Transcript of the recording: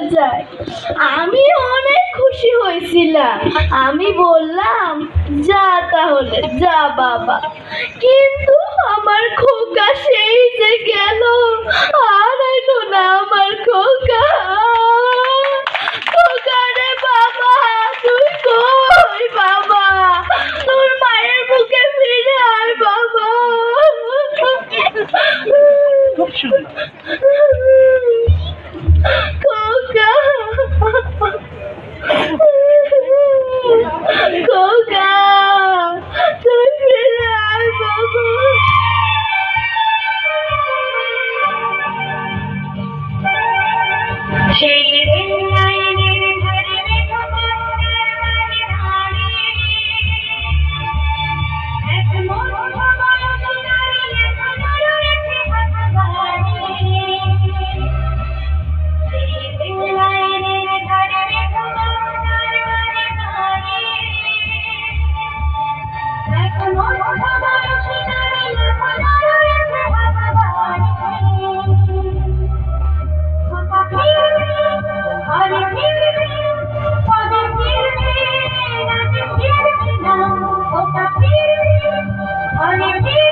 যায়। আমি অনেক খুশি হয়েছিলাম। আমি বললাম, যা তাহলে, যা বাবা। কিন্তু আমার খোকা সেই যে গেল। আর না আমার খোকা। খোকা বাবা, তুই বাবা? মায়ের বুকে বাবা। Honor me with you.